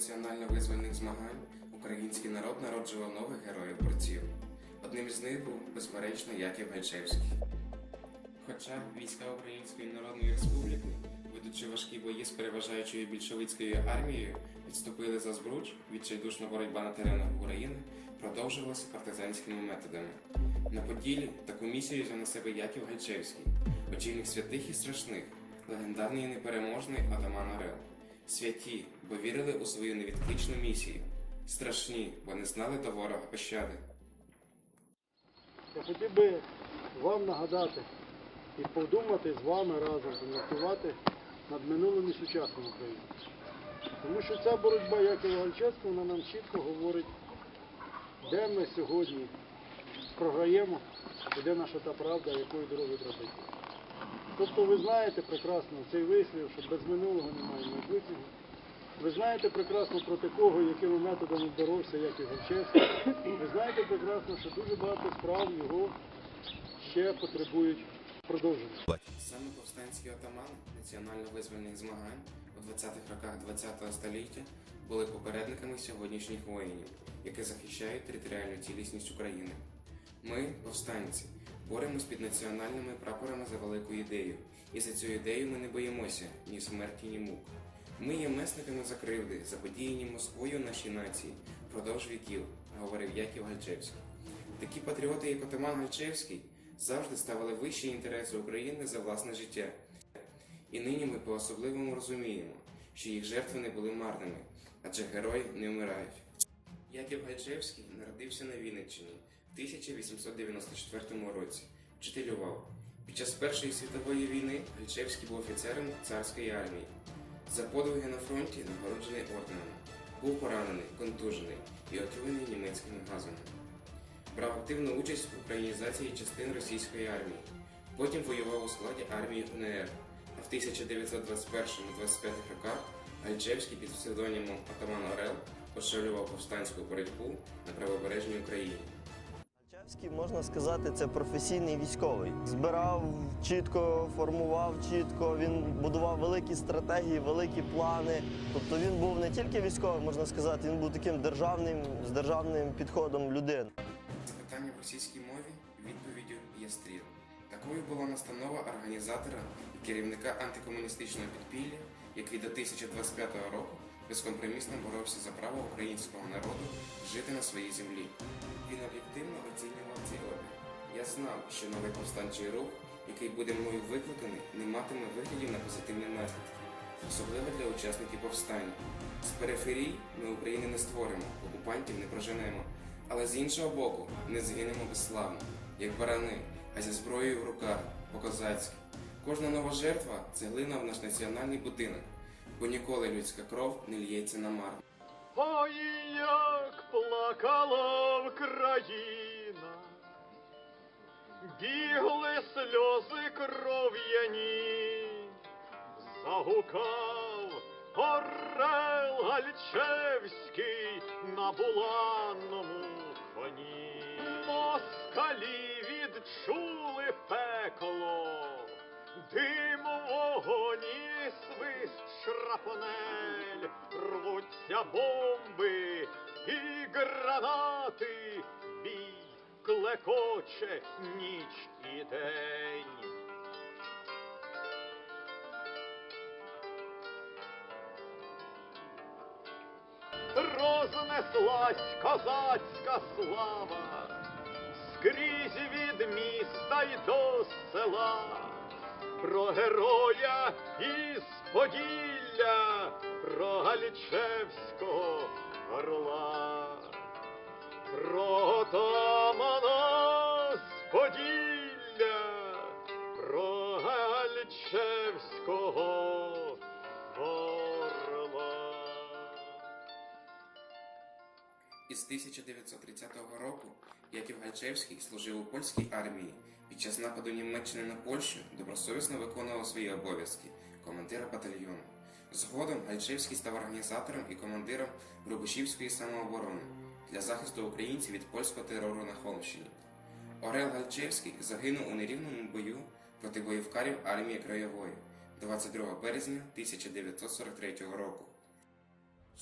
національно-визвольних змагань український народ народжував нових героїв борців. Одним із них був, безперечно, Яків Гайчевський. Хоча війська Української Народної Республіки, ведучи важкі бої з переважаючою більшовицькою армією, відступили за Збруч, відчайдушна боротьба на теренах України продовжувалася партизанськими методами. На Поділлі таку місію взяв на себе Яків Гайчевський, очільник святих і страшних, легендарний і непереможний атаман Орел. Святі, бо вірили у свою невідкличну місію. Страшні, бо не знали до ворога пощади. Я хотів би вам нагадати і подумати з вами разом, поміркувати над минулим і сучасним України. Тому що ця боротьба, як і Гальчевського, вона нам чітко говорить, де ми сьогодні програємо і де наша та правда, якою дорогою треба йти. Тобто ви знаєте прекрасно цей вислів, що без минулого немає майбутнього. Ви знаєте прекрасно проти кого, якими методами боровся, як і Гальчевський. Ви знаєте прекрасно, що дуже багато справ його ще потребують продовження. Саме повстанські отамани національно-визвольних змагань у 20-х роках ХХ століття були попередниками сьогоднішніх воїнів, які захищають територіальну цілісність України. Ми, повстанці, боремось під національними прапорами за велику ідею, і за цю ідею ми не боїмося ні смерті, ні мук. Ми є месниками за кривди, заподіяні Москвою нашій нації впродовж віків, говорив Яків Гальчевський. Такі патріоти, як отаман Гальчевський, завжди ставили вищі інтереси України за власне життя. І нині ми по-особливому розуміємо, що їх жертви не були марними, адже герої не вмирають. Яків Гальчевський народився на Вінниччині в 1894 році, вчителював. Під час Першої світової війни Гальчевський був офіцером царської армії. За подвиги на фронті нагороджений орденом. Був поранений, контужений і отруєний німецькими газами. Брав активну участь в українізації частин російської армії. Потім воював у складі армії УНР. А в 1921-25 роках Гальчевський під псевдонімом Атаман Орел очолював повстанську боротьбу на правобережній Україні. Чевський, можна сказати, це професійний військовий. Збирав чітко, формував чітко. Він будував великі стратегії, великі плани. Тобто він був не тільки військовим, можна сказати, він був таким державним з державним підходом людини. Запитання в російській мові відповіддю є стріл. Такою була настанова організатора і керівника антикомуністичного підпілля, який до 1025 року безкомпромісно боровся за право українського народу жити на своїй землі. Він об'єктивно оцінював ці опір. Я знав, що новий повстанчий рух, який буде мною викликаний, не матиме виглядів на позитивні наслідки, особливо для учасників повстання. З периферій ми України не створимо, окупантів не проженемо. Але з іншого боку, не згинемо безславно, як барани, а зі зброєю в руках, по-козацьки. Кожна нова жертва це глина в наш національний будинок, бо ніколи людська кров не лється на марно. Ой, як плакала Вкраїна, бігли сльози кров'яні, загукав Орел Гальчевський на буланному коні. Москалі відчули пекло, дим вогонь і свист шрапнель, рвуться бомби і гранати, бій клекоче ніч і день. Рознеслась козацька слава, скрізь від міста й до села, про героя із Поділля, про Галічевського орла, Із 1930 року Яків Гальчевський служив у польській армії. Під час нападу Німеччини на Польщу добросовісно виконував свої обов'язки командира батальйону. Згодом Гальчевський став організатором і командиром Рубишівської самооборони для захисту українців від польського терору на Холмщині. Орел Гальчевський загинув у нерівному бою проти воєвкарів армії краєвої 22 березня 1943 року.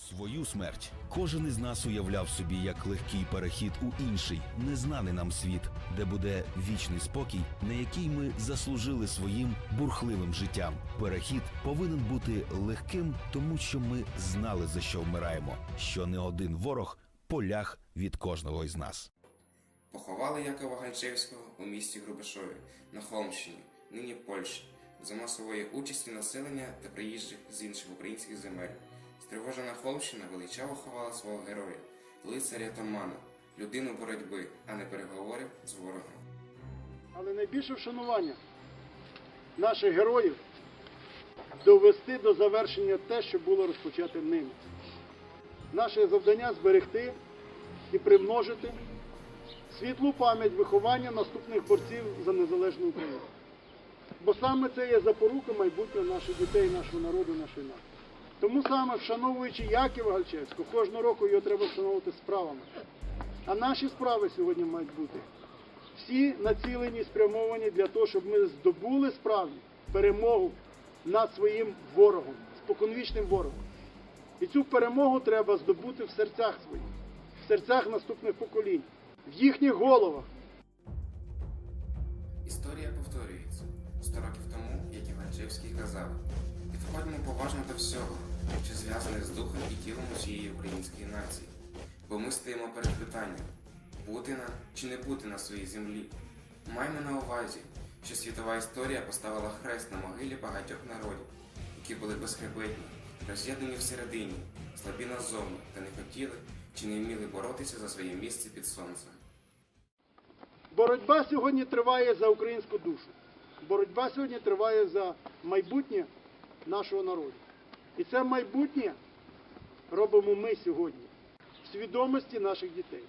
Свою смерть кожен із нас уявляв собі як легкий перехід у інший, незнаний нам світ, де буде вічний спокій, на який ми заслужили своїм бурхливим життям. Перехід повинен бути легким, тому що ми знали за що вмираємо, що не один ворог полях від кожного із нас. Поховали Якова Гальчевського у місті Грубишові на Холмщині, нині Польщі, за масової участі населення та приїжджих з інших українських земель. Стривожена Холмщина величаво ховала свого героя, лицаря Тамана, людину боротьби, а не переговорів з ворогом. Але найбільше вшанування наших героїв довести до завершення те, що було розпочати ними. Наше завдання зберегти і примножити світлу пам'ять виховання наступних борців за незалежну Україну. Бо саме це є запорука майбутнього наших дітей, нашого народу, нашої нації. Тому саме вшановуючи Якова Гальчевського, кожного року його треба вшановувати справами. А наші справи сьогодні мають бути всі націлені, спрямовані для того, щоб ми здобули справді перемогу над своїм ворогом, споконвічним ворогом. І цю перемогу треба здобути в серцях своїх, в серцях наступних поколінь, в їхніх головах. Історія повторюється. Сто років тому, як Іванчевський казав, підходьмо поважно до всього, що зв'язане з духом і тілом усієї української нації. Бо ми стоїмо перед питанням бути на чи не бути на своїй землі. Маємо на увазі, що світова історія поставила хрест на могилі багатьох народів, які були безхребетні, роз'єднані всередині, слабі назовні та не хотіли чи не вміли боротися за своє місце під сонцем. Боротьба сьогодні триває за українську душу. Боротьба сьогодні триває за майбутнє нашого народу. І це майбутнє робимо ми сьогодні в свідомості наших дітей.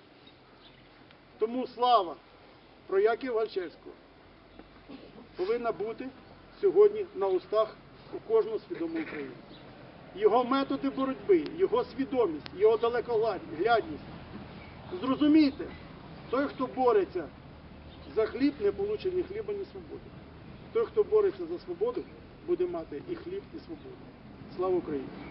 Тому слава про Яків Гальчевського повинна бути сьогодні на устах у кожного свідомого українця. Його методи боротьби, його свідомість, його далекоглядність. Зрозумійте, той, хто бореться за хліб, не получить ні хліба, ні свободи. Той, хто бореться за свободу, буде мати і хліб, і свободу. Слава Україні!